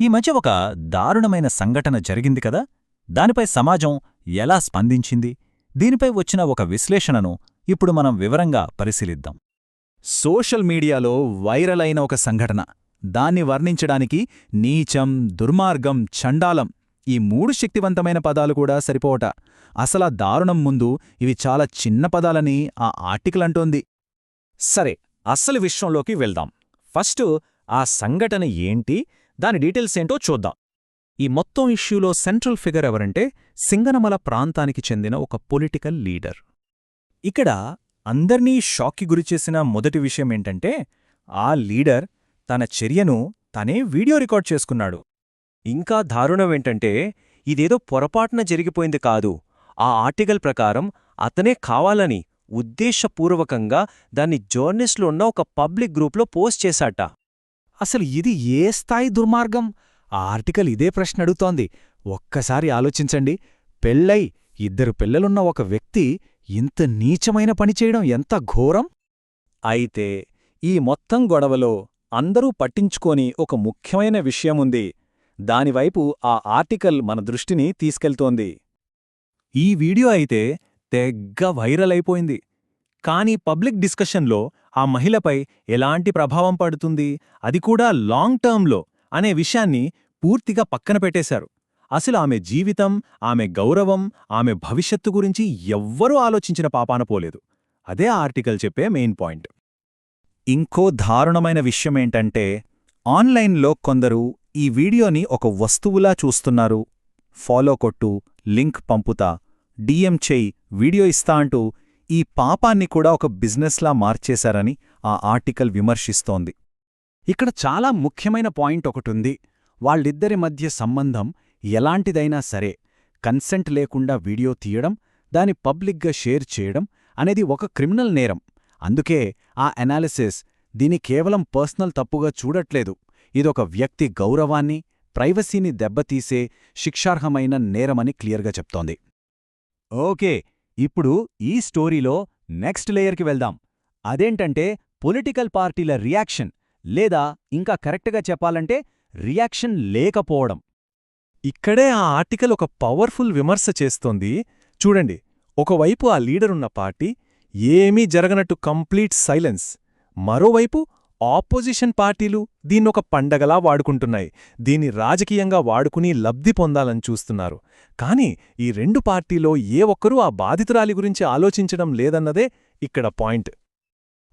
ఈ మధ్య ఒక దారుణమైన సంఘటన జరిగింది కదా? దానిపై సమాజం ఎలా స్పందించింది? దీనిపై వచ్చిన ఒక విశ్లేషణను ఇప్పుడు మనం వివరంగా పరిశీలిద్దాం. సోషల్ మీడియాలో వైరల్ అయిన ఒక సంఘటన. దాన్ని వర్ణించడానికి నీచం దుర్మార్గం చండాలం ఈ మూడు శక్తివంతమైన పదాలు కూడా సరిపోవట. అసలా దారుణం ముందు ఇవి చాలా చిన్న పదాలని ఆ ఆర్టికల్ అంటోంది. సరే అస్సలు విషయంలోకి వెళ్దాం. ఫస్టు ఆ సంఘటన ఏంటి? దాని డీటెయిల్స్ ఏంటో చూద్దాం. ఈ మొత్తం ఇష్యూలో సెంట్రల్ ఫిగర్ ఎవరంటే సింగనమల ప్రాంతానికి చెందిన ఒక పొలిటికల్ లీడర్. ఇక్కడ అందర్నీ షాక్కి గురిచేసిన మొదటి విషయమేంటంటే ఆ లీడర్ తన చర్యను తనే వీడియో రికార్డ్ చేసుకున్నాడు. ఇంకా దారుణమేంటంటే ఇదేదో పొరపాటున జరిగిపోయింది కాదు. ఆ ఆర్టికల్ ప్రకారం అతనే కావాలని ఉద్దేశపూర్వకంగా దాన్ని జర్నలిస్టులు ఉన్న ఒక పబ్లిక్ గ్రూప్లో పోస్ట్ చేశాట. అసలు ఇది ఏ స్థాయి దుర్మార్గం? ఆ ఆర్టికల్ ఇదే ప్రశ్న అడుగుతోంది. ఒక్కసారి ఆలోచించండి. పెళ్ళై ఇద్దరు పిల్లలున్న ఒక వ్యక్తి ఇంత నీచమైన పని చేయడం ఎంత ఘోరం? అయితే ఈ మొత్తం గొడవలో అందరూ పట్టించుకోని ఒక ముఖ్యమైన విషయముంది దానివైపు ఆ ఆర్టికల్ మన దృష్టిని తీసుకెళ్తోంది. ఈ వీడియో అయితే తెగ్గ వైరల్ అయిపోయింది. కానీ పబ్లిక్ డిస్కషన్లో ఆ మహిళపై ఎలాంటి ప్రభావం పడుతుంది? అది కూడా లాంగ్ టర్మ్లో అనే విషయాన్ని పూర్తిగా పక్కన పెట్టేశారు. అసలు ఆమె జీవితం ఆమె గౌరవం ఆమె భవిష్యత్తు గురించి ఎవ్వరూ ఆలోచించిన పాపాన పోలేదు. అదే ఆర్టికల్ చెప్పే మెయిన్ పాయింట్. ఇంకో దారుణమైన విషయమేంటంటే ఆన్లైన్లో కొందరు ఈ వీడియోని ఒక వస్తువులా చూస్తున్నారు. ఫాలో కొట్టు లింక్ పంపుతా డిఎం చేయి వీడియో ఇస్తా అంటూ ఈ పాపాన్ని కూడా ఒక బిజినెస్లా మార్చేశారని ఆ ఆర్టికల్ విమర్శిస్తోంది. ఇక్కడ చాలా ముఖ్యమైన పాయింట్ ఒకటుంది. వాళ్ళిద్దరి మధ్య సంబంధం ఎలాంటిదైనా సరే కన్సెంట్ లేకుండా వీడియో తీయడం దాని పబ్లిక్గా షేర్ చేయడం అనేది ఒక క్రిమినల్ నేరం. అందుకే ఆ అనాలిసిస్ దీని కేవలం పర్సనల్ తప్పుగా చూడట్లేదు. ఇదొక వ్యక్తి గౌరవాన్ని ప్రైవసీని దెబ్బతీసే శిక్షార్హమైన నేరమని క్లియర్గా చెప్తోంది. ఓకే ఇప్పుడు ఈ స్టోరీలో నెక్స్ట్ లేయర్కి వెళ్దాం. అదేంటంటే పొలిటికల్ పార్టీల రియాక్షన్ లేదా ఇంకా కరెక్ట్గా చెప్పాలంటే రియాక్షన్ లేకపోవడం. ఇక్కడే ఆ ఆర్టికల్ ఒక పవర్ఫుల్ విమర్శ చేస్తోంది. చూడండి ఒకవైపు ఆ లీడరున్న పార్టీ ఏమీ జరగనట్టు కంప్లీట్ సైలెన్స్. మరోవైపు ఆపోజిషన్ పార్టీలు దీన్నొక పండగలా వాడుకుంటున్నాయి. దీన్ని రాజకీయంగా వాడుకుని లబ్ధి పొందాలని చూస్తున్నారు. కానీ ఈ రెండు పార్టీలో ఏ ఒక్కరూ ఆ బాధితురాలి గురించి ఆలోచించడం లేదన్నదే ఇక్కడ పాయింట్.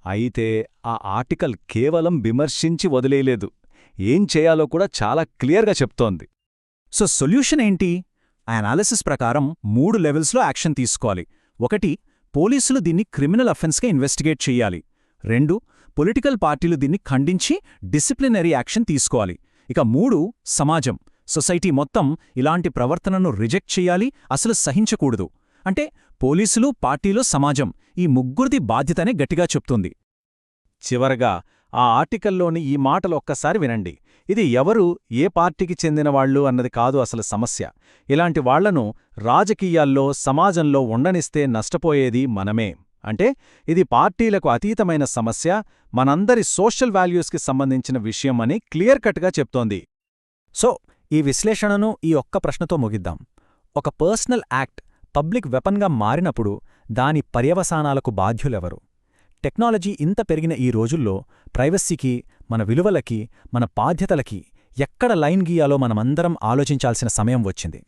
అయితే ఆ ఆర్టికల్ కేవలం విమర్శించి వదిలేయలేదు. ఏం చేయాలో కూడా చాలా క్లియర్గా చెప్తోంది. సో సొల్యూషన్ ఏంటి? ఆ అనాలిసిస్ ప్రకారం మూడు లెవెల్స్లో యాక్షన్ తీసుకోవాలి. ఒకటి పోలీసులు దీన్ని క్రిమినల్ అఫెన్స్గా ఇన్వెస్టిగేట్ చెయ్యాలి రెండు పొలిటికల్ పార్టీలు దీన్ని ఖండించి డిసిప్లినరీ యాక్షన్ తీసుకోవాలి. ఇక మూడు సమాజం. సొసైటీ మొత్తం ఇలాంటి ప్రవర్తనను రిజెక్ట్ చెయ్యాలి అసలు సహించకూడదు. అంటే పోలీసులు పార్టీలు సమాజం ఈ ముగ్గురిది బాధ్యతనే గట్టిగా చెప్తుంది. చివరగా ఆ ఆర్టికల్లోని ఈ మాటలు ఒక్కసారి వినండి. ఇది ఎవరు ఏ పార్టీకి చెందినవాళ్ళు అన్నది కాదు అసలు సమస్య. ఇలాంటి వాళ్ళను రాజకీయాల్లో సమాజంలో ఉండనిస్తే నష్టపోయేది మనమే. అంటే ఇది పార్టీలకు అతీతమైన సమస్య మనందరి సోషల్ వాల్యూస్కి సంబంధించిన విషయం అని క్లియర్ కట్గా చెప్తోంది. సో ఈ విశ్లేషణను ఈ ఒక్క ప్రశ్నతో ముగిద్దాం. ఒక పర్సనల్ యాక్ట్ పబ్లిక్ వెపన్గా మారినప్పుడు దాని పర్యవసానాలకు బాధ్యులెవరు? టెక్నాలజీ ఇంత పెరిగిన ఈ రోజుల్లో ప్రైవసీకి మన విలువలకి మన బాధ్యతలకి ఎక్కడ లైన్ గీయాలో మనమందరం ఆలోచించాల్సిన సమయం వచ్చింది.